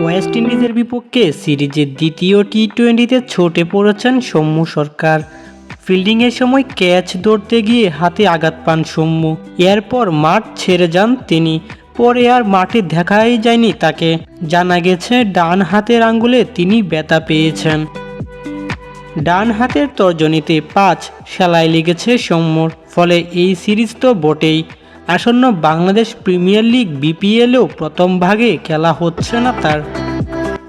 West ইন্ডিজের বিপক্ষে সিরিজের দ্বিতীয় টি টোয়েন্টিতে ছোটে পড়েছেন সৌম্য সরকার। ফিল্ডিংয়ের সময় ক্যাচ ধরতে গিয়ে হাতে আঘাত পান সৌম্য। এরপর মাঠ ছেড়ে যান তিনি। পরে আর মাঠে দেখাই যায়নি তাকে। জানা গেছে, ডান হাতের আঙ্গুলে তিনি ব্যথা পেয়েছেন। ডান হাতের তর্জনীতে পাঁচ, সেলাই লেগেছে সৌম্যর। ফলে এই সিরিজ তো বটেই। আসন্ন বাংলাদেশ প্রিমিয়ার লিগ বিপিএলেও প্রথম ভাগে খেলা হচ্ছে না তার।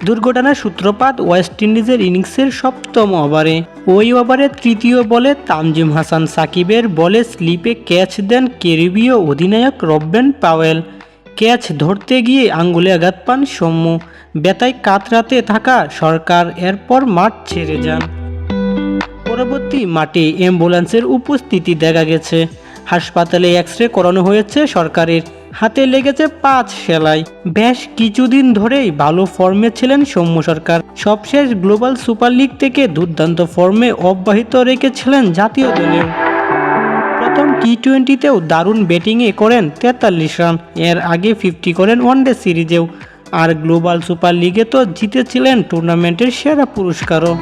দুর্ঘটনার সূত্রপাত ওয়েস্ট ইন্ডিজের ইনিংসের সপ্তম ওভারে। ওই ওভারে তৃতীয় বলে তানজিম হাসান সাকিবের বলে স্লিপে ক্যাচ দেন ক্যারিবীয় অধিনায়ক রব্বেন পাওয়েল। ক্যাচ ধরতে গিয়ে আঙ্গুলে আঘাত পান সৌম্য। বেতায় কাতরাতে থাকা সরকার এরপর মাঠ ছেড়ে যান। পরবর্তী মাঠে অ্যাম্বুলেন্সের উপস্থিতি দেখা গেছে। হাসপাতালে এক্স রে করানো হয়েছে সরকারের হাতে লেগেছে পাঁচ সেলাই। বেশ কিছুদিন ধরেই ভালো ফর্মে ছিলেন সৌম্য সরকার। সবশেষ গ্লোবাল সুপার লিগ থেকে দুর্দান্ত ফর্মে অব্যাহত রেখেছিলেন জাতীয় দলেও প্রথম টি টোয়েন্টিতেও দারুণ ব্যাটিংয়ে করেন তেতাল্লিশ রান। এর আগে ফিফটি করেন ওয়ানডে সিরিজেও। আর গ্লোবাল সুপার লিগে তো জিতেছিলেন টুর্নামেন্টের সেরা পুরস্কারও।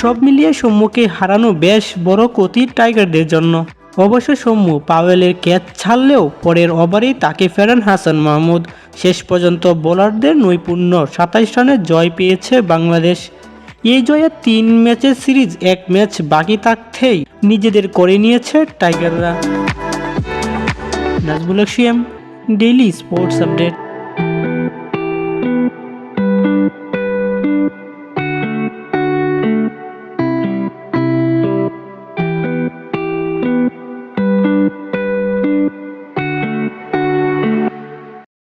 সব মিলিয়ে সৌম্যকে হারানো বেশ বড় ক্ষতি টাইগারদের জন্য। অবশ্য সৌম্য পাওয়েলের ক্যাচ ছাড়লেও পরের ওভারেই তাকে ফেরান হাসান মাহমুদ। শেষ পর্যন্ত বোলারদের নৈপুণ্য সাতাইশ রানে জয় পেয়েছে বাংলাদেশ। এই জয়ে তিন ম্যাচের সিরিজ, এক ম্যাচ বাকি থাকতেই নিজেদের করে নিয়েছে টাইগাররা। Nazbul daily sports update.